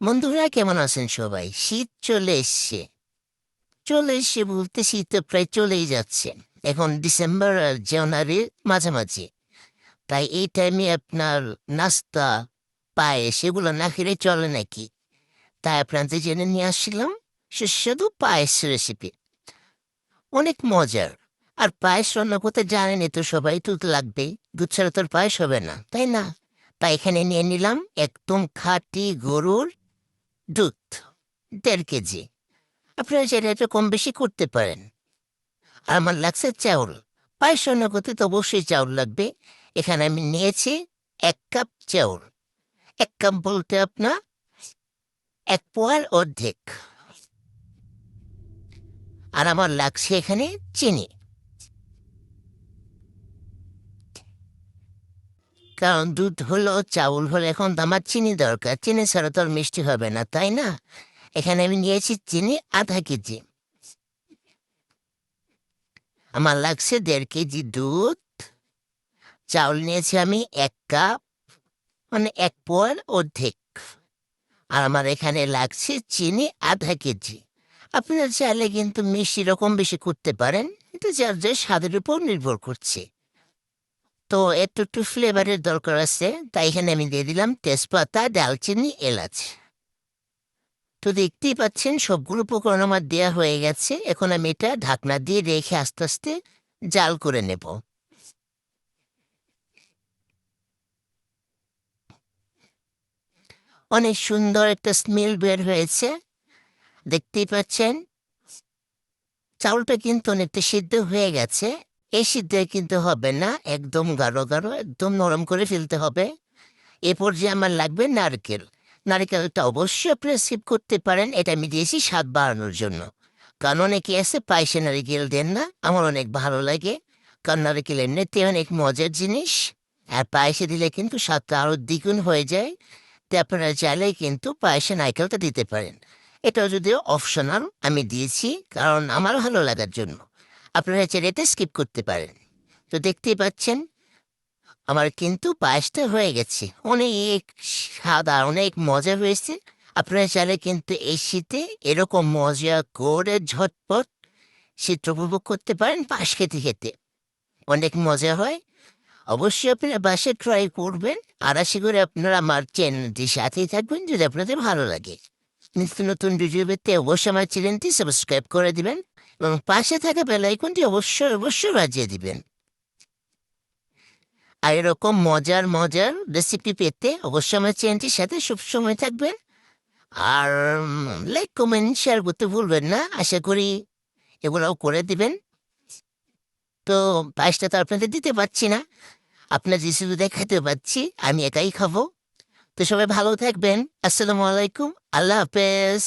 বন্ধুরা, কেমন আছেন সবাই? শীত চলে এসছে। চলে এসছে বলতে শীত তো প্রায় চলেই যাচ্ছে। এখন ডিসেম্বর আর জানুয়ারির মাঝামাঝি। তাই এই টাইমে আপনার নাস্তা, পায়েস এগুলো না খেলে চলে নাকি? তাই আপনাদের জেনে নিয়ে আসছিলাম, সুস্বাদু পায়েস রেসিপি অনেক মজার। আর পায়েস রান্না করতে জানেনি তো সবাই, তো লাগবে। দুধ ছাড়া তোর পায়েস হবে না, তাই না? তাই এখানে নিয়ে নিলাম একদম খাঁটি গরুর দুধ, দেড় কেজি। আপনারা সেটা একটু কম বেশি করতে পারেন। আর আমার লাগছে চাউল। পায়েস করতে তো অবশ্যই চাউল লাগবে। এখানে আমি নিয়েছি এক কাপ চাউল। এক কাপ বলতে আপনার এক পোয়ার অর্ধেক। আর আমার লাগছে এখানে চিনি। কারণ দুধ হলো, চাউল হলো, এখন তো আমার চিনি দরকার। চিনি ছাড়া তো মিষ্টি হবে না, তাই না? এখানে আমি নিয়েছি চিনি আধা কেজি। আমার লাগছে দেড় কেজি দুধ। চাউল নিয়েছি আমি এক কাপ মানে এক পোয়ার অর্ধেক। আর আমার এখানে লাগছে চিনি আধা কেজি। আপনারা চাইলে কিন্তু মিষ্টি রকম বেশি করতে পারেন। এটা যার যার স্বাদের উপর নির্ভর করছে। তো একটু একটু ফ্লেভারের দরকার আছে, তাই এখানে আমি দিয়ে দিলাম তেজপাতা দালচিনি এলাচ। তো দেখতেই পাচ্ছেন, সবগুলো উপকরণ আমার দেওয়া হয়ে গেছে। এখন আমি এটা ঢাকনা দিয়ে রেখে আস্তে আস্তে জাল করে নেব। অনেক সুন্দর একটা স্মেল বের হয়েছে। দেখতেই পাচ্ছেন, চাউলটা কিন্তু অনেকটা সিদ্ধ হয়ে গেছে। এই সিদ্ধ কিন্তু হবে না, একদম গাঢ় গাঢ়, একদম নরম করে ফেলতে হবে। এ পর্যায়ে আমার লাগবে নারকেল। নারকেলটা অবশ্যই আপনি স্কিপ করতে পারেন, এটা আমি দিয়েছি স্বাদ বাড়ানোর জন্য। কারণ অনেকে আছে, পায়েসে নারিকেল দেন না, আমার অনেক ভালো লাগে। কারণ নারিকেল এমনিতে অনেক মজার জিনিস, আর পায়েসে দিলে কিন্তু স্বাদটা আরও দ্বিগুণ হয়ে যায়। তো আপনারা চাইলে কিন্তু পায়েসে নারকেলটা দিতে পারেন। এটাও যদিও অপশনাল আমি দিয়েছি, কারণ আমার ভালো লাগার জন্য। আপনারা এটা স্কিপ করতে পারেন। তো দেখতেই পাচ্ছেন, আমার কিন্তু পায়েসটা হয়ে গেছে। অনেক আর অনেক মজা হয়েছে। আপনারা চাইলে কিন্তু এই শীতে এরকম মজা করে ঝটপট শীত উপভোগ করতে পারেন পাশ খেতে খেতে। অনেক মজা হয়। অবশ্যই আপনারা বাসে ট্রাই করবেন। আর আশা করি আপনারা আমার চ্যানেলটির সাথেই থাকবেন যদি আপনাদের ভালো লাগে। নিত্য নতুন ভিডিও পেতে অবশ্যই আমার চ্যানেলটি সাবস্ক্রাইব করে দিবেন। এবং পাশে থাকা বেলাইকনটি অবশ্যই অবশ্যই বাজিয়ে দিবেন। আর এরকম মজার মজার রেসিপি পেতে অবশ্যই আমার চ্যানেলটির সাথে সবসময় থাকবেন। আর লাইক কমেন্ট শেয়ার করতে ভুলবেন না। আশা করি এগুলোও করে দিবেন। তো পায়েসটা তো আপনাদের দিতে পারছি না। আপনার শুধু দেখাতে পারছি আমি একাই খাব। তো সবাই ভালো থাকবেন। আসসালামু আলাইকুম। আল্লাহ হাফেজ।